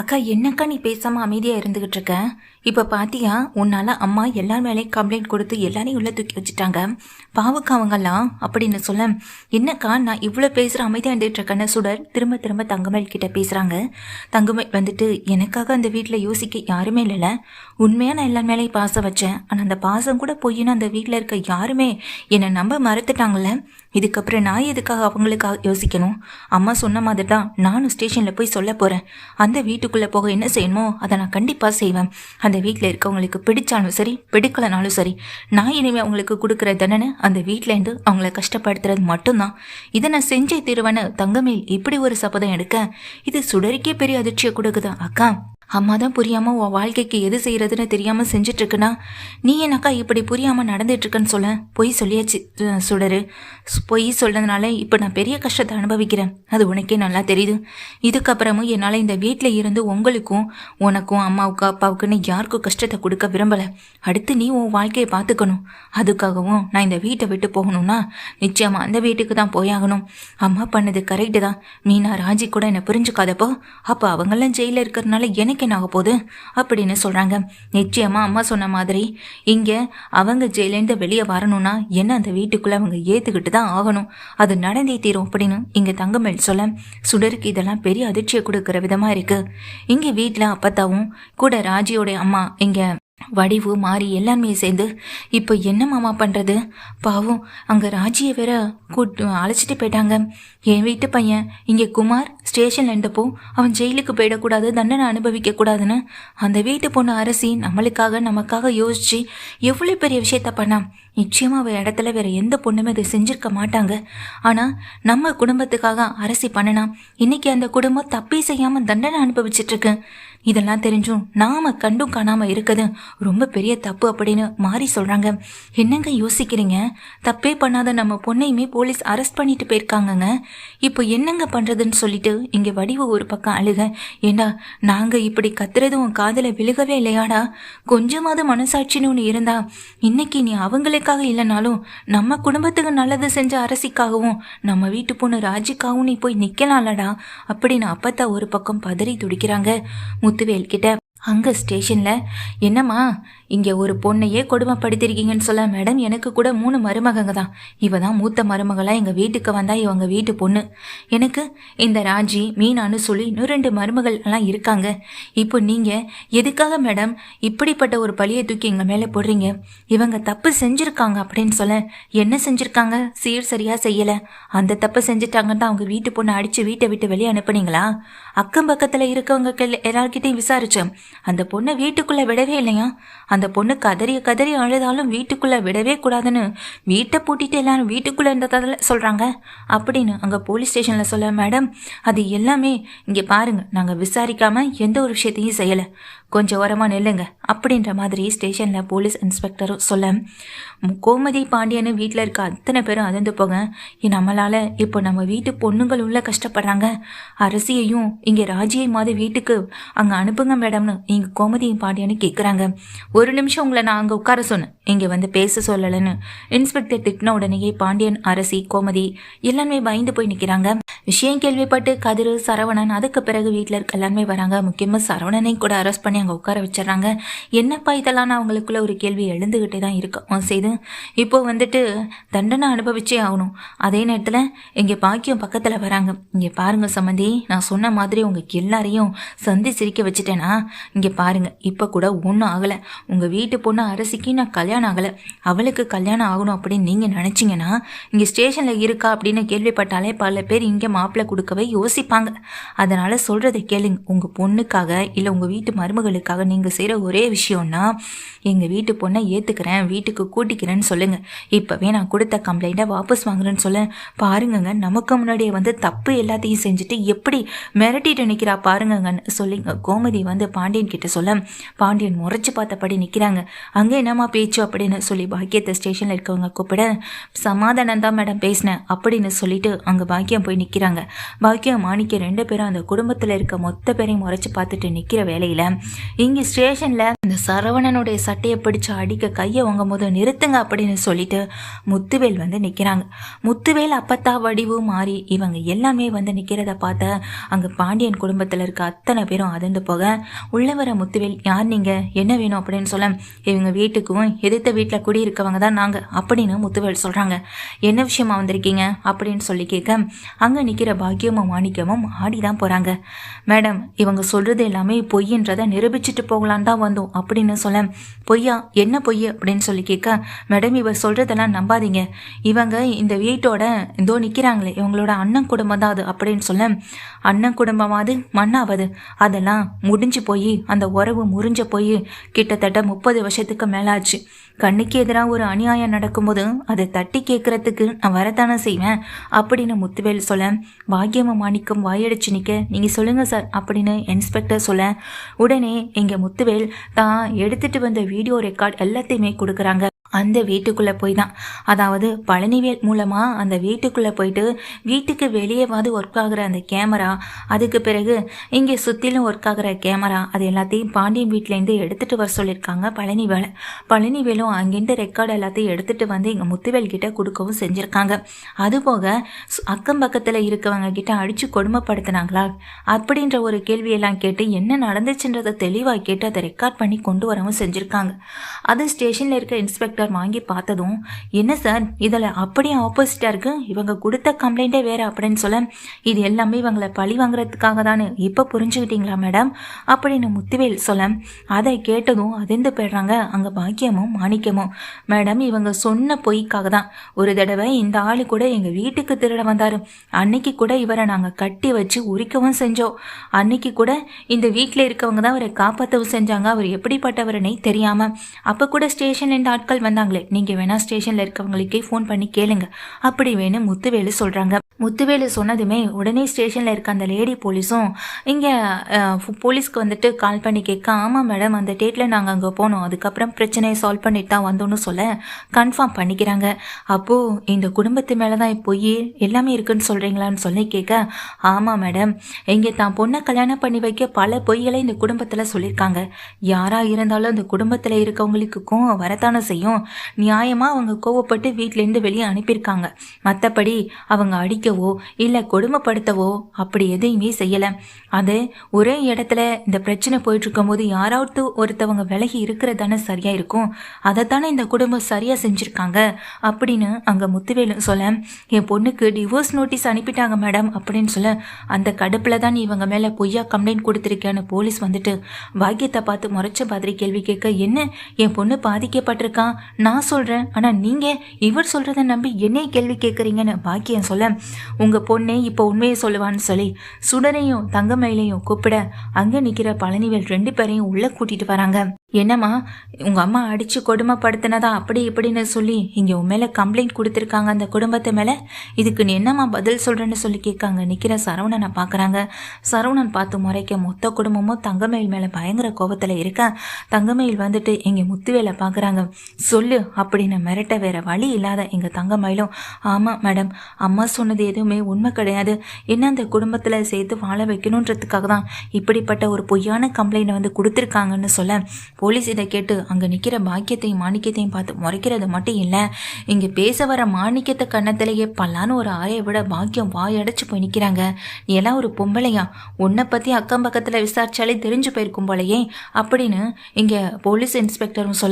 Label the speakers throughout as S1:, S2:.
S1: அக்கா என்னக்கா நீ பேசாம அமைதியா இருந்துகிட்டு இருக்க? இப்ப பாத்தியா உன்னால அம்மா எல்லார் மேலேயும் கம்ப்ளைண்ட் கொடுத்து எல்லாரையும் உள்ள தூக்கி வச்சுட்டாங்க. பாவுக்கு அவங்கெல்லாம் அப்படின்னு சொல்ல என்னக்கா நான் இவ்வளோ பேசுற அமைதியா இருந்துகிட்டு இருக்கேன்னு? சுடர் திரும்ப திரும்ப தங்கமேல் கிட்ட பேசுறாங்க. தங்கமேல் வந்துட்டு எனக்காக அந்த வீட்டில் யோசிக்க யாருமே இல்லைல்ல உண்மையா நான் எல்லார் மேலேயும் பாசம் வச்சேன். ஆனால் அந்த பாசம் கூட பொய்ன்னு அந்த வீட்டில் இருக்க யாருமே என்னை நம்ப மறுத்துட்டாங்கல்ல. இதுக்கப்புறம் நான் எதுக்காக அவங்களுக்காக யோசிக்கணும்? அம்மா சொன்ன மாதிரி தான் நானும் ஸ்டேஷனில் போய் சொல்ல போகிறேன் அந்த வீட்டுக்குள்ளே போக என்ன செய்யணுமோ அதை நான் கண்டிப்பாக செய்வேன். அந்த வீட்டில் இருக்கவங்களுக்கு பிடிச்சாலும் சரி பிடிக்கலனாலும் சரி நான் இனிமேல் அவங்களுக்கு கொடுக்குற தண்டனை அந்த வீட்டிலேருந்து அவங்கள கஷ்டப்படுத்துறது மட்டும்தான். இதை நான் செஞ்சே தீருவேன்னு தங்கமேல் இப்படி ஒரு சபதம் எடுக்க இது சுடரிக்கே பெரிய அதிர்ச்சியை கொடுக்குது அக்கா. அம்மா தான் புரியாமல் உன் வாழ்க்கைக்கு எது செய்கிறதுன்னு தெரியாமல் செஞ்சிட்ருக்குன்னா நீ என்னக்கா இப்படி புரியாமல் நடந்துட்டுருக்கன்னு சொல்ல? பொய் சொல்லியாச்சு சுடரு. பொய் சொல்லதுனால இப்போ நான் பெரிய கஷ்டத்தை அனுபவிக்கிறேன். அது உனக்கே நல்லா தெரியுது. இதுக்கப்புறமும் என்னால் இந்த வீட்டில் இருந்து உங்களுக்கும் உனக்கும் அம்மாவுக்கு அப்பாவுக்குன்னு யாருக்கும் கஷ்டத்தை கொடுக்க விரும்பலை. அடுத்து நீ உன் வாழ்க்கையை பார்த்துக்கணும். அதுக்காகவும் நான் இந்த வீட்டை விட்டு போகணும்னா நிச்சயமாக அந்த வீட்டுக்கு தான் போயாகணும். அம்மா பண்ணது கரெக்டு தான். மீனா ராஜி கூட என்னை புரிஞ்சுக்காதப்போ அப்போ அவங்களாம் ஜெயிலில் இருக்கிறதுனால எனக்கு என்ன ஆக போகுது அப்படின்னு சொல்கிறாங்க நிச்சயமா அம்மா சொன்ன மாதிரி. இங்கே அவங்க ஜெயிலேருந்து வெளியே வரணும்னா என்ன அந்த வீட்டுக்குள்ளே அவங்க ஏற்றுக்கிட்டு தான் ஆகணும். அது நடந்தே தீரும் அப்படின்னு இங்கே தங்கமேல் சொல்ல சுடருக்கு இதெல்லாம் பெரிய அதிர்ச்சியை கொடுக்குற விதமாக இருக்குது இங்கே வீட்டில் அப்பத்தாவும் கூட ராஜியோட அம்மா இங்கே வடிவு மாறி எல்லாருமே சேர்ந்து இப்போ என்ன மாமா பண்ணுறது பாவம் அங்கே ராஜியை வேற கூட்டு அழைச்சிட்டு போயிட்டாங்க. என் வீட்டு பையன் இங்கே குமார் ஸ்டேஷன்ல இருந்தப்போ அவன் ஜெயிலுக்கு போயிடக்கூடாது தண்டனை அனுபவிக்க கூடாதுன்னு அந்த வீட்டு பொண்ணு அரசி நம்மளுக்காக நமக்காக யோசிச்சு எவ்வளோ பெரிய விஷயத்த பண்ணான் நிச்சயமா அவன் இடத்துல வேற எந்த பொண்ணுமே அதை செஞ்சிருக்க மாட்டாங்க. ஆனா நம்ம குடும்பத்துக்காக அரசி பண்ணனா இன்னைக்கு அந்த குடும்பம் தப்பே செய்யாம தண்டனை அனுபவிச்சிட்டு இருக்கு. இதெல்லாம் தெரிஞ்சும் நாம கண்டும் காணாம இருக்குது ரொம்ப பெரிய தப்பு அப்படின்னு மாறி சொல்றாங்க. என்னங்க யோசிக்கிறீங்க? தப்பே பண்ணாத நம்ம பொண்ணையுமே போலீஸ் அரெஸ்ட் பண்ணிட்டு போயிருக்காங்கங்க. இப்போ என்னங்க பண்றதுன்னு சொல்லிட்டு இங்க வடிவு ஒரு பக்கம் அழுக. ஏண்டா நாங்க இப்படி கத்துறது உன் காதல விழுகவே இல்லையாடா? கொஞ்சமாவது மனசாட்சின்னு ஒன்று இருந்தா இன்னைக்கு நீ அவங்களுக்காக இல்லைனாலும் நம்ம குடும்பத்துக்கு நல்லது செஞ்ச அரசிக்காகவும் நம்ம வீட்டு பொண்ணு ராஜிக்காகவும் நீ போய் நிக்கலாம்லடா அப்படின்னு அப்பத்தா ஒரு பக்கம் பதறி துடிக்கிறாங்க. முத்துவேல் கிட்ட அங்க ஸ்டேஷன்ல? என்னம்மா? இங்க ஒரு பொண்ணையே கொடுமைப்படுத்திருக்கீங்கன்னு சொல்ல மேடம் எனக்கு கூட மூணு மருமகங்க தான். இவ தான் மூத்த மருமகளா எங்க வீட்டுக்கு வந்தா இவங்க வீட்டு பொண்ணு. எனக்கு இந்த ராஜி மீனான்னு சொல்லி இன்னும் ரெண்டு மருமகள் எல்லாம் இருக்காங்க. இப்போ நீங்க எதுக்காக மேடம் இப்படிப்பட்ட ஒரு பழியை தூக்கி எங்க மேல போடுறீங்க? இவங்க தப்பு செஞ்சிருக்காங்க அப்படின்னு சொல்ல என்ன செஞ்சிருக்காங்க? சீர் சரியா செய்யல. அந்த தப்பு செஞ்சுட்டாங்கன்னு தான் அவங்க வீட்டு பொண்ணை அடிச்சு வீட்டை விட்டு வெளியே அனுப்புனீங்களா? அக்கம் பக்கத்துல இருக்கவங்க கிட்ட எல்லார்கிட்டையும் விசாரித்தேன் அந்த பொண்ணை வீட்டுக்குள்ள விடவே இல்லையா? அந்த பொண்ணு கதறி கதறி அழுதாலும் வீட்டுக்குள்ள விடவே கூடாதுன்னு வீட்டை பூட்டிட்டு எல்லாரும் வீட்டுக்குள்ள இருந்ததால சொல்றாங்க. அப்படின்னு அங்க போலீஸ் ஸ்டேஷன்ல சொல்ல மேடம் அது எல்லாமே இங்க பாருங்க. நாங்க விசாரிக்காம எந்த ஒரு விஷயத்தையும் செய்யல. கொஞ்சம் ஓரமாக நில்லுங்க அப்படின்ற மாதிரி ஸ்டேஷன்ல போலீஸ் இன்ஸ்பெக்டரும் சொல்ல கோமதி பாண்டியன்னு வீட்டில் இருக்க அத்தனை பேரும் அதிர்ந்து போங்க. நம்மளால் நம்மளால இப்போ நம்ம வீட்டு பொண்ணுங்கள் உள்ள கஷ்டப்படுறாங்க. அரசியையும் இங்கே ராஜியை மாதிரி வீட்டுக்கு அங்கே அனுப்புங்க மேடம்னு இங்கே கோமதியும் பாண்டியன்னு கேட்குறாங்க ஒரு நிமிஷம் உங்களை நான் அங்கே உட்கார சொன்னேன். இங்கே வந்து பேச சொல்லலைன்னு. இன்ஸ்பெக்டர் திட்டின உடனேயே பாண்டியன் அரசி கோமதி எல்லாருமே பயந்து போய் நிற்கிறாங்க விஷயம் கேள்விப்பட்டு கதிர் சரவணன் அதுக்கு பிறகு வீட்டில் இருக்க எல்லாருமே வராங்க. முக்கியமாக சரவணனை கூட அரெஸ்ட் பண்ணி அங்கே உட்கார வச்சிடுறாங்க. என்னப்பா இதெல்லாம்? அவங்களுக்குள்ள ஒரு கேள்வி எழுந்துகிட்டே தான் இருக்கும் செய்து. இப்போ வந்துட்டு தண்டனை அனுபவிச்சே ஆகணும். அதே நேரத்தில் இங்கே பாக்கியம் பக்கத்தில் வராங்க. இங்கே பாருங்க சம்மந்தி நான் சொன்ன மாதிரி உங்களுக்கு எல்லாரையும் சந்தி சிரிக்க வச்சுட்டேனா? இங்கே பாருங்க இப்போ கூட ஒன்றும் ஆகலை. உங்கள் வீட்டு பொண்ணு அரசிக்கு நான் கல்யாணம் ஆகலை. அவளுக்கு கல்யாணம் ஆகணும் அப்படின்னு நீங்கள் நினச்சிங்கன்னா இங்கே ஸ்டேஷனில் இருக்கா அப்படின்னு கேள்விப்பட்டாலே பல பேர் இங்கே மாப்பிள்ளை கொடுக்கவே யோசிப்பாங்க. அதனால் சொல்கிறத கேளுங்க. உங்கள் பொண்ணுக்காக இல்லை உங்கள் வீட்டு மருமகள் மருமகளுக்காக நீங்கள் செய்கிற ஒரே விஷயம்னா எங்கள் வீட்டு பொண்ணை ஏற்றுக்கிறேன் வீட்டுக்கு கூட்டிக்கிறேன்னு சொல்லுங்கள் இப்போவே நான் கொடுத்த கம்ப்ளைண்ட்டை வாபஸ் வாங்குறேன்னு சொல்ல பாருங்கங்க நமக்கு முன்னாடியே வந்து தப்பு எல்லாத்தையும் செஞ்சுட்டு எப்படி மிரட்டிட்டு நிற்கிறா பாருங்கங்கன்னு சொல்லிங்க கோமதி வந்து பாண்டியன் கிட்ட சொல்ல பாண்டியன் முறைச்சு பார்த்தபடி நிற்கிறாங்க அங்கே என்னம்மா பேச்சு அப்படின்னு சொல்லி பாக்கியத்தை ஸ்டேஷனில் இருக்கவங்க கூப்பிட சமாதானம் தான் மேடம் பேசினேன் அப்படின்னு சொல்லிட்டு அங்கே பாக்கியம் போய் நிற்கிறாங்க பாக்கியம் மாணிக்க ரெண்டு பேரும் அந்த குடும்பத்தில் இருக்க மொத்த பேரையும் முறைச்சு பார்த்துட்டு நிற்கிற வேலையில் இங்கே ஸ்டேஷனில் இந்த சரவணனுடைய சட்டையை பிடிச்சு அடிக்க கையை உங்க போது நிறுத்துங்க அப்படின்னு சொல்லிட்டு முத்துவேல் வந்து நிற்கிறாங்க முத்துவேல் அப்பத்தா வடிவு மாறி இவங்க எல்லாமே வந்து நிற்கிறத பார்த்த அங்கே பாண்டியன் குடும்பத்தில் இருக்க அத்தனை பேரும் அதிர்ந்து போக உள்ள வர முத்துவேல் யார் நீங்கள் என்ன வேணும்? அப்படின்னு சொல்ல இவங்க வீட்டுக்கும் எதிர்த்த வீட்டில் குடியிருக்கவங்க தான் நாங்கள் அப்படின்னு முத்துவேல் சொல்கிறாங்க என்ன விஷயமா வந்திருக்கீங்க? அப்படின்னு சொல்லி கேட்க அங்கே நிற்கிற பாக்கியமும் மாணிக்கமும் ஆடி தான் போகிறாங்க மேடம் இவங்க சொல்கிறது எல்லாமே பொய்ன்றதை நிரூபிச்சுட்டு போகலான் தான் வந்தோம் அப்படின்னு சொல்ல பொய்யா என்ன பொய்? அப்படின்னு சொல்லி கேட்க மேடம் இவர் சொல்கிறதெல்லாம் நம்பாதீங்க. இவங்க இந்த வீட்டோட இதோ நிற்கிறாங்களே இவங்களோட அண்ணன் குடும்பம் தான் அது அப்படின்னு சொல்ல அண்ணன் குடும்பமாவது மண்ணாவது அதெல்லாம் முடிஞ்சு போய் அந்த உறவு முறிஞ்ச போய் கிட்டத்தட்ட முப்பது வருஷத்துக்கு மேலாச்சு. கண்ணுக்கு எதிராக ஒரு அநியாயம் நடக்கும்போது அதை தட்டி கேட்கறதுக்கு நான் வரத்தானே செய்வேன்? அப்படின்னு முத்துவேல் சொல்ல பாக்கியம மாணிக்கம் வாயடிச்சு நிற்க நீங்கள் சொல்லுங்கள் சார் அப்படின்னு இன்ஸ்பெக்டர் சொல்ல. உடனே எங்கள் முத்துவேல் தான் எடுத்துட்டு வந்த வீடியோ ரெக்கார்ட் எல்லாத்தையுமே கொடுக்குறாங்க. அந்த வீட்டுக்குள்ளே போய் தான். அதாவது பழனிவேல் மூலமாக அந்த வீட்டுக்குள்ளே போயிட்டு வீட்டுக்கு வெளியேவாது ஒர்க் ஆகிற அந்த கேமரா அதுக்கு பிறகு இங்கே சுற்றிலும் ஒர்க் ஆகிற கேமரா அது எல்லாத்தையும் பாண்டியன் வீட்டிலேருந்து எடுத்துகிட்டு வர சொல்லியிருக்காங்க பழனிவேலை. பழனிவேலும் அங்கேருந்து ரெக்கார்டு எல்லாத்தையும் எடுத்துகிட்டு வந்து எங்கள் முத்துவேல் கிட்டே கொடுக்கவும் செஞ்சுருக்காங்க. அதுபோக அக்கம் பக்கத்தில் இருக்கவங்க கிட்ட அடித்து கொடுமைப்படுத்தினாங்களா? அப்படின்ற ஒரு கேள்வியெல்லாம் கேட்டு என்ன நடந்துச்சுன்றதை தெளிவாக கேட்டு அதை ரெக்கார்ட் பண்ணி கொண்டு வரவும் செஞ்சுருக்காங்க. அது ஸ்டேஷனில் இருக்க இன்ஸ்பெக்டர் டாக்டர் வாங்கி பார்த்ததும் என்ன சார் இதில் அப்படியே ஆப்போசிட்டாக இருக்குது இவங்க கொடுத்த கம்ப்ளைண்ட்டே வேறு அப்படின்னு சொல்ல இது எல்லாமே இவங்களை பழி வாங்குறதுக்காக தானே இப்போ புரிஞ்சுக்கிட்டீங்களா மேடம் அப்படின்னு முத்துவேல் சொல்ல அதை கேட்டதும் அதிர்ந்து போயிடுறாங்க. அங்கே பாக்கியமும் மாணிக்கமும். மேடம் இவங்க சொன்ன பொய்க்காக தான். ஒரு தடவை இந்த ஆள் கூட எங்கள் வீட்டுக்கு திருட வந்தார். அன்னைக்கு கூட இவரை நாங்கள் கட்டி வச்சு உரிக்கவும் செஞ்சோம். அன்னைக்கு கூட இந்த வீட்டில் இருக்கவங்க தான் அவரை காப்பாற்றவும் செஞ்சாங்க. அவர் எப்படிப்பட்டவரனே தெரியாமல் அப்போ கூட ஸ்டேஷன்ல இந்த ஆட்கள் வந்தாங்களே. நீங்கள் வேணா ஸ்டேஷனில் இருக்கவங்களுக்கே ஃபோன் பண்ணி கேளுங்க. அப்படி வேணும் முத்துவேலு சொல்கிறாங்க முத்துவேலு சொன்னதுமே உடனே ஸ்டேஷனில் இருக்க அந்த லேடி போலீஸும் இங்கே போலீஸ்க்கு வந்துட்டு கால் பண்ணி கேட்க ஆமாம் மேடம் அந்த டேட்டில் நாங்கள் அங்கே போனோம். அதுக்கப்புறம் பிரச்சனையை சால்வ் பண்ணிட்டு தான் வந்தோன்னு சொல்ல கன்ஃபார்ம் பண்ணிக்கிறாங்க. அப்போது இந்த குடும்பத்து மேலே தான் போய் எல்லாமே இருக்குன்னு சொல்கிறீங்களான்னு சொல்லி கேட்க ஆமாம் மேடம் இங்கே தான் பொண்ணை கல்யாணம் பண்ணி வைக்க பல பொய்களை இந்த குடும்பத்தில் சொல்லியிருக்காங்க யாராக இருந்தாலும் அந்த குடும்பத்தில் இருக்கவங்களுக்கும் வரத்தானே செய்யும். நியாயமாக அவங்க கோவப்பட்டு வீட்டிலேருந்து வெளியே அனுப்பியிருக்காங்க. மற்றபடி அவங்க அடிக்கவோ இல்லை கொடுமைப்படுத்தவோ அப்படி எதையுமே செய்யலை. அது ஒரே இடத்துல இந்த பிரச்சனை போயிட்டு போது யாராவது ஒருத்தவங்க விலகி இருக்கிறது தானே சரியாக இருக்கும். அதைத்தானே இந்த குடும்பம் சரியாக செஞ்சுருக்காங்க அப்படின்னு அங்கே முத்துவேலு சொல்ல என் பொண்ணுக்கு டிவோர்ஸ் நோட்டீஸ் அனுப்பிட்டாங்க மேடம் அப்படின்னு சொல்ல அந்த கடுப்பில் தான் இவங்க மேலே பொய்யா கம்ப்ளைண்ட் கொடுத்துருக்கேன்னு போலீஸ் வந்துட்டு பாக்கியத்தை பார்த்து முறைச்ச மாதிரி கேள்வி கேட்க என்ன? என் பொண்ணு பாதிக்கப்பட்டிருக்கான் நான் சொல்கிறேன் ஆனால் நீங்கள் இவர் சொல்கிறத நம்பி என்னைய கேள்வி கேட்குறீங்கன்னு பாக்கியம் சொல்ல உங்கள் பொண்ணே இப்போ உண்மையை சொல்லுவான்னு சொல்லி சுடரையும் தங்கமயிலையும் கூப்பிட அங்கே நிற்கிற பழனிவேல் ரெண்டு பேரையும் உள்ளே கூட்டிகிட்டு வராங்க. என்னம்மா உங்கள் அம்மா அடித்து கொடுமைப்படுத்தினதா அப்படி இப்படின்னு சொல்லி இங்கே உன் மேலே கம்ப்ளைண்ட் கொடுத்துருக்காங்க அந்த குடும்பத்து மேலே? இதுக்கு நீ என்னம்மா பதில் சொல்கிறேன்னு சொல்லி கேட்காங்க. நிற்கிற சரவணனை பார்க்குறாங்க சரவணன் பார்த்து முறைக்க மொத்த குடும்பமும் தங்கமயில் மேலே பயங்கர கோபத்தில் இருக்க தங்கமயில் வந்துட்டு இங்கே முத்துவேலை பார்க்குறாங்க சொல்லு அப்படின்னு மிரட்ட வேற வழி இல்லாத எங்கள் தங்கமயிலும் ஆமாம் மேடம் அம்மா சொன்னது எதுவுமே உண்மை கிடையாது. என்ன அந்த குடும்பத்தில் சேர்த்து வாழ வைக்கணுன்றதுக்காக தான் இப்படிப்பட்ட ஒரு பொய்யான கம்ப்ளைண்ட்டை வந்து கொடுத்துருக்காங்கன்னு சொல்ல? போலீஸ் இதை கேட்டு அங்கே நிற்கிற பாக்கியத்தையும் மாணிக்கத்தையும் பார்த்து முறைக்கிறது மட்டும் இல்லை. இங்கே பேச வர மாணிக்கத்தை கண்ணத்திலேயே பல்லான்னு ஒரு ஆரையை விட பாக்கியம் வாயடைச்சு போய் நிற்கிறாங்க நீ எல்லாம் ஒரு பொம்பளையா? உன்னை பற்றி அக்கம் பக்கத்தில் விசாரிச்சாலே தெரிஞ்சு போயிருக்கும் போலையே. அப்படின்னு இங்கே போலீஸ் இன்ஸ்பெக்டரும் சொல்ல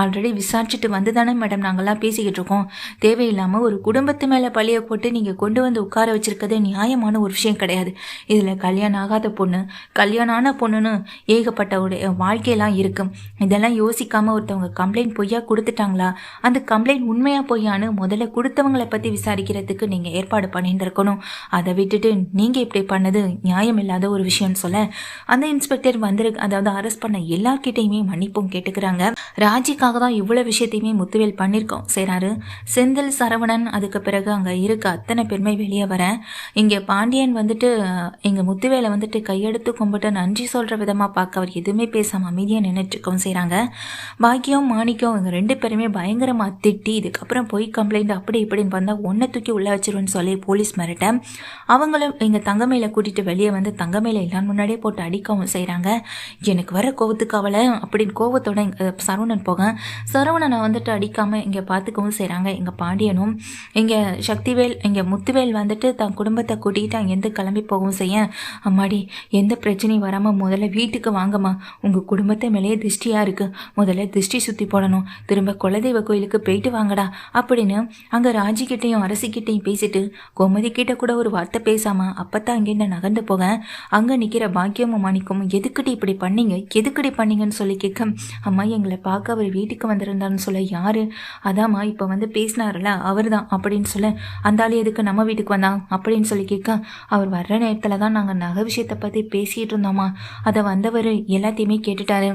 S1: ஆல்ரெடி விசாரிச்சுட்டு வந்து தானே மேடம் நாங்கள்லாம் பேசிக்கிட்டு இருக்கோம். தேவையில்லாமல் ஒரு குடும்பத்து மேலே பழியை போட்டு நீங்கள் கொண்டு வந்து உட்கார வச்சிருக்கதே நியாயமான ஒரு விஷயம் கிடையாது. இதில் கல்யாணம் ஆகாத பொண்ணு கல்யாணம் ஆன பொண்ணுன்னு ஏகப்பட்ட வாழ்க்கையெல்லாம் இருக்கும். இதெல்லாம் யோசிக்காமல் ஒருத்தவங்க கம்ப்ளைண்ட் பொய்யா கொடுத்துட்டாங்களா? அந்த கம்ப்ளைண்ட் உண்மையாக பொய்யான்னு முதல்ல கொடுத்தவங்களை பற்றி விசாரிக்கிறதுக்கு நீங்கள் ஏற்பாடு பண்ணிட்டு இருக்கணும் அதை விட்டுட்டு நீங்கள் இப்படி பண்ணது நியாயம் இல்லாத ஒரு விஷயம்னு சொல்ல அந்த இன்ஸ்பெக்டர் வந்துரு அதாவது அரெஸ்ட் பண்ண எல்லார்கிட்டையுமே மன்னிப்பும் கேட்டுக்கிறாங்க. ராஜிக்காக தான் இவ்வளோ விஷயத்தையுமே முத்துவேல் பண்ணியிருக்கோம் செய்கிறாரு செந்தில் சரவணன் அதுக்கு பிறகு அங்கே இருக்க அத்தனை பெருமை வெளியே வர இங்கே பாண்டியன் வந்துட்டு எங்கள் முத்துவேலை வந்துட்டு கையெடுத்து கும்பிட்டு நன்றி சொல்கிற விதமாக பார்க்க அவர் எதுவுமே பேசாமல் அமைதியாக நின்றுட்டு செய்கிறாங்க பாக்கியம் மாணிக்கம் இவங்க ரெண்டு பேருமே பயங்கரமாக திட்டி இதுக்கப்புறம் போய் கம்ப்ளைண்ட் அப்படி இப்படின்னு வந்தால் ஒன்றை தூக்கி உள்ளே வச்சிருவேன்னு சொல்லி போலீஸ் மிரட்ட அவங்களும் எங்கள் தங்கமையில கூட்டிகிட்டு வெளியே வந்து தங்கமையில எல்லாம் முன்னாடியே போட்டு அடிக்கவும் செய்கிறாங்க எனக்கு வர கோவத்துக்கு அவளை அப்படின்னு கோவத்தோட சரவணன் போக சரவணன் வந்துட்டு அடிக்காமல் இங்கே பார்த்துக்கவும் செய்கிறாங்க எங்கள் பாண்டியனும் இங்கே சக்திவேல் இங்கே முத்துவேல் வந்துட்டு தன் குடும்பத்தை கூட்டிகிட்டு அங்கேருந்து கிளம்பி போகவும் செய்ய அம்மாடி எந்த பிரச்சனையும் வராமல் முதல்ல வீட்டுக்கு வாங்கம்மா. உங்கள் குடும்பத்தை மேலேயே திருஷ்டியாக இருக்குது முதல்ல திருஷ்டி சுற்றி போடணும். திரும்ப குலதெய்வ கோயிலுக்கு போயிட்டு வாங்கடா. அப்படின்னு அங்கே ராஜிக்கிட்டையும் அரசிக்கிட்டையும் பேசிட்டு கோமதி கிட்ட கூட ஒரு வார்த்தை பேசாமல் அப்போ தான் அங்கேருந்து நகர்ந்து போக. அங்கே நிற்கிற பாக்கியமும் மாணிக்கமும் எதுக்கிட்டு இப்படி பண்ணீங்க? எதுக்கடி பண்ணீங்கன்னு சொல்லி கேட்க அம்மா எங்களை பார்க்க அவர் வீட்டுக்கு சொல்ல யாரு? அதாம்மா இப்போ வந்து பேசினார்ல அவர் தான் அப்படின்னு சொல்ல அந்த ஆள் எதுக்கு நம்ம வீட்டுக்கு வந்தான் அப்படின்னு சொல்லி கேட்க அவர் வர்ற நேரத்தில் தான் நாங்கள் நகை விஷயத்தை பற்றி பேசிகிட்டு இருந்தோம்மா. அதை வந்தவர் எல்லாத்தையுமே கேட்டுட்டாரு.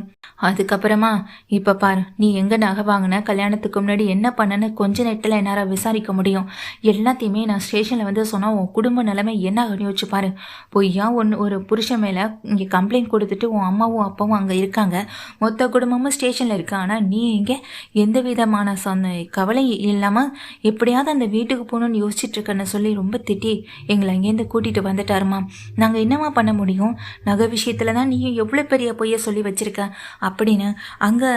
S1: அதுக்கப்புறமா இப்போ பார் நீ எங்கே நகை வாங்கின? கல்யாணத்துக்கு முன்னாடி என்ன பண்ணன்னு கொஞ்ச நேரத்தில் என்னால் விசாரிக்க முடியும். எல்லாத்தையுமே நான் ஸ்டேஷனில் வந்து சொன்னால் உன் குடும்ப நிலைமை என்ன ஆகுன்னு யோசிச்சு பாரு. பொய்யா ஒன்று ஒரு புருஷன் மேலே இங்கே கம்ப்ளைண்ட் கொடுத்துட்டு உன் அம்மாவும் அப்பாவும் அங்கே இருக்காங்க? மொத்த குடும்பமும் ஸ்டேஷனில் இருக்கு. ஆனால் நீ இங்கே எந்த விதமான சொந்த கவலை இல்லாமல் எப்படியாவது அந்த வீட்டுக்கு போகணும்னு யோசிச்சுட்டு இருக்கேன்னு சொல்லி ரொம்ப திட்டி எங்களை அங்கேருந்து கூட்டிகிட்டு வந்துட்டாருமா. நாங்கள் என்னம்மா பண்ண முடியும்? நகை விஷயத்தில் தான் நீயும் எவ்வளோ பெரிய பொய்ய சொல்லி வச்சிருக்க? அப்படின்னு அங்கே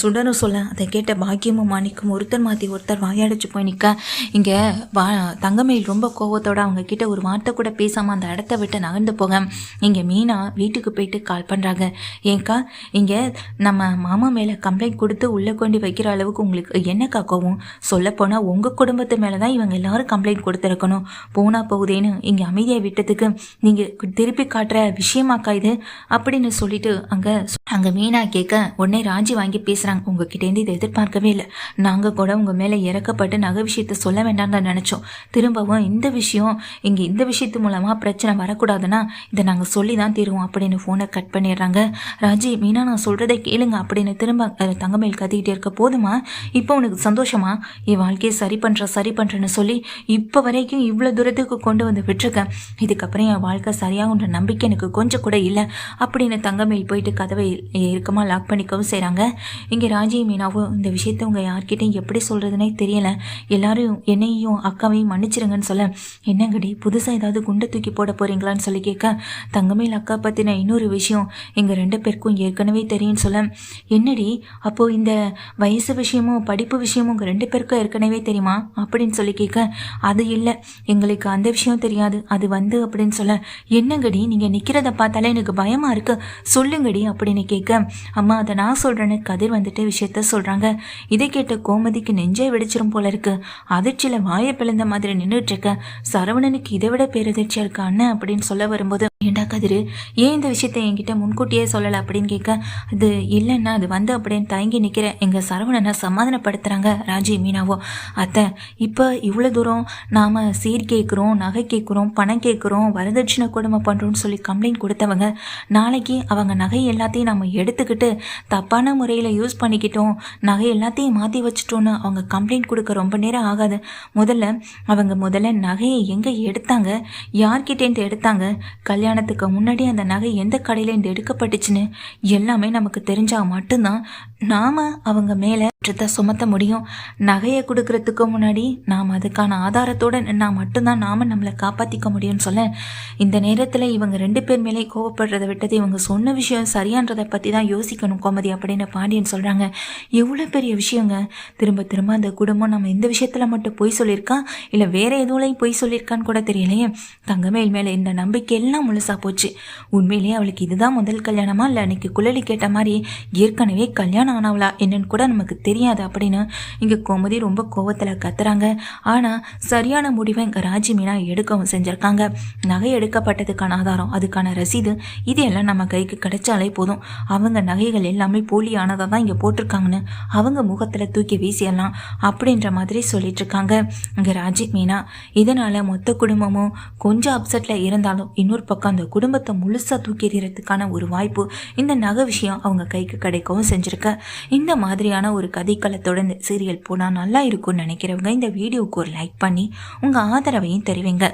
S1: சுடரும் சொல்ல அதை கேட்ட பாக்கியமும் மாணிக்கும் ஒருத்தர் மாற்றி ஒருத்தர் வாயாடிச்சு போய் நிற்க இங்கே வா தங்கமயில் ரொம்ப கோவத்தோட அவங்க கிட்ட ஒரு வார்த்தை கூட பேசாமல் அந்த இடத்த விட்டு நகர்ந்து போக. இங்கே மீனா வீட்டுக்கு போயிட்டு கால் பண்ணுறாங்க ஏnkா இங்கே நம்ம மாமா மேலே கம்ப்ளைண்ட் கொடுத்து உள்ளே கொண்டு வைக்கிற அளவுக்கு உங்களுக்கு என்னக்கா கோவம் சொல்லப்போனால் உங்கள் குடும்பத்து மேலே தான் இவங்க எல்லாரும் கம்ப்ளைண்ட் கொடுத்துருக்கணும். போனா போகுதேன்னு இங்கே அமைதியாக விட்டதுக்கு நீங்கள் திருப்பி காட்டுற விஷயமாக்கா இது? அப்படின்னு சொல்லிட்டு அங்கே அங்கே மீனா கேட்க உடனே ராஜி வாங்கி பேசுகிறாங்க உங்ககிட்டேருந்து இதை எதிர்பார்க்கவே இல்லை. நாங்கள் கூட உங்கள் மேலே இறக்கப்பட்டு நகை விஷயத்த சொல்ல வேண்டாம்னு தான் நினச்சோம். திரும்பவும் இந்த விஷயம் இங்கே இந்த விஷயத்து மூலமாக பிரச்சனை வரக்கூடாதுன்னா இதை நாங்கள் சொல்லி தான் தீருவோம் அப்படின்னு ஃபோனை கட் பண்ணிடுறாங்க. ராஜி மீனா நான் சொல்கிறதை கேளுங்க அப்படின்னு திரும்ப தங்கமேல் கத்திக்கிட்டே இருக்க போதுமா? இப்போ உனக்கு சந்தோஷமா? என் வாழ்க்கையை சரி பண்ணுற சரி பண்ணுறேன்னு சொல்லி இப்போ வரைக்கும் இவ்வளோ தூரத்துக்கு கொண்டு வந்து விட்டுருக்கேன். இதுக்கப்புறம் என் வாழ்க்கை சரியாகுன்ற நம்பிக்கை எனக்கு கொஞ்சம் கூட இல்லை. அப்படின்னு தங்கமேல் போயிட்டு கதவை இறுக்கமா லாக் பண்ணிக்கவும் செய்கிறாங்க இங்கே ராஜி மீனாவும் இந்த விஷயத்த உங்கள் யார்கிட்டையும் எப்படி சொல்கிறதுனே தெரியலை. எல்லாரும் என்னையும் அக்காவையும் மன்னிச்சிருங்கன்னு சொல்ல என்னங்கடி புதுசாக ஏதாவது குண்டை தூக்கி போட போறீங்களான்னு சொல்லி கேட்க தங்கமேல் அக்கா பற்றின இன்னொரு விஷயம் எங்கள் ரெண்டு பேருக்கும் ஏற்கனவே தெரியும்னு சொல்ல என்னடி அப்போது இந்த வயசு விஷயமும் படிப்பு விஷயமும் உங்கள் ரெண்டு பேருக்கும் ஏற்கனவே தெரியுமா? அப்படின்னு சொல்லி கேட்க அது இல்லை. எங்களுக்கு அந்த விஷயம் தெரியாது. அது வந்து அப்படின்னு சொல்ல என்னங்கடி நீங்கள் நிற்கிறத பார்த்தாலே எனக்கு பயமாக இருக்கு. சொல்லுங்கடி அப்படின்னு கேட்க அம்மா அதை நான் சொல்கிறேன்னு கதிர் வந்துட்டு விஷயத்த சொல்கிறாங்க இதை கேட்ட கோமதிக்கு நெஞ்சை வெடிச்சிரும் போல இருக்கு. அதிர்ச்சியில் வாயை பிளந்த மாதிரி நின்றுட்டு இருக்க. சரவணனுக்கு இதை விட பேரதிர்ச்சியா இருக்கான்னு அப்படின்னு சொல்ல வரும்போது ஏண்டா கதிர் ஏன் இந்த விஷயத்தை என்கிட்ட முன்கூட்டியே சொல்லலை அப்படின்னு கேட்க அது இல்லைன்னா அது வந்து அப்படின்னு தயங்கி நிற்கிற எங்கள் சரவணனை சமாதானப்படுத்துகிறாங்க ராஜி மீனாவோ. அத்தை இப்போ இவ்வளோ தூரம் நாம் சீர் கேட்குறோம் நகை கேட்குறோம் பணம் கேட்குறோம் வரதட்சணை கொடுமை பண்ணுறோம்னு சொல்லி கம்ப்ளைண்ட் கொடுத்தவங்க நாளைக்கு அவங்க நகை எல்லாத்தையும் நம்ம எடுத்துக்கிட்டு தப்பான முறையில் யூஸ் பண்ணிக்கிட்டோம் நகை எல்லாத்தையும் மாற்றி வச்சிட்டோன்னு அவங்க கம்ப்ளைண்ட் கொடுக்க ரொம்ப நேரம் ஆகாது. முதல்ல அவங்க முதல்ல நகையை எங்கே எடுத்தாங்க யார்கிட்டேன்ட்டு எடுத்தாங்க கல்யாணம் கல்யாணத்துக்கு முன்னாடி அந்த நகை எந்த கடையிலேருந்து எடுக்கப்பட்டுச்சுன்னு எல்லாமே நமக்கு தெரிஞ்சால் மட்டும்தான் நாம் அவங்க மேலே குற்றத்தை சுமத்த முடியும். நகையை கொடுக்கறதுக்கு முன்னாடி நாம் அதுக்கான ஆதாரத்தோடு நின்னா மட்டும்தான் நாம் நம்மளை காப்பாற்றிக்க முடியும்னு சொல்ல இந்த நேரத்தில் இவங்க ரெண்டு பேர் மேலே கோவப்படுறதை விட்டது இவங்க சொன்ன விஷயம் சரியான்றதை பற்றி தான் யோசிக்கணும் கோமதி அப்படின்னு பாண்டியன் சொல்கிறாங்க எவ்வளோ பெரிய விஷயங்க? திரும்ப திரும்ப அந்த குடும்பம் நம்ம இந்த விஷயத்தில் மட்டும் பொய் சொல்லியிருக்கா? இல்லை வேற எதுவுலையும் பொய் சொல்லியிருக்கான்னு கூட தெரியலையே. தங்கமேல் மேலே இந்த நம்பிக்கை எல்லாம் முழுசா போச்சு. உண்மையிலேயே அவளுக்கு இதுதான் முதல் கல்யாணமா? இல்லை அன்னைக்கு குழலி கேட்ட மாதிரி ஏற்கனவே கல்யாணம் ஆனவளா என்னன்னு கூட நமக்கு தெரியாது. அப்படின்னு இங்கே கோமதி ரொம்ப கோவத்தில் கத்துறாங்க. ஆனால் சரியான முடிவை இங்கே ராஜி மீனா எடுக்கவும் செஞ்சுருக்காங்க. நகை எடுக்கப்பட்டதுக்கான ஆதாரம் அதுக்கான ரசீது இது எல்லாம் நம்ம கைக்கு கிடைச்சாலே போதும். அவங்க நகைகள் எல்லாமே போலியானதாக தான் இங்கே போட்டிருக்காங்கன்னு அவங்க முகத்தில் தூக்கி வீசிடலாம் அப்படின்ற மாதிரி சொல்லிட்டு இருக்காங்க இங்கே ராஜி மீனா இதனால் மொத்த குடும்பமும் கொஞ்சம் அப்செட்டில் இருந்தாலும் இன்னொரு பக்கம் அந்த குடும்பத்தை முழுசாக தூக்கி எறிகிறதுக்கான ஒரு வாய்ப்பு இந்த நகை விஷயம் அவங்க கைக்கு கிடைக்கவும் செஞ்சுருக்க. இந்த மாதிரியான ஒரு கதைக்களத்தோட இந்த சீரியல் போனால் நல்லா இருக்கும்னு நினைக்கிறவங்க இந்த வீடியோவுக்கு ஒரு லைக் பண்ணி உங்கள் ஆதரவையும் தெரிவிங்க.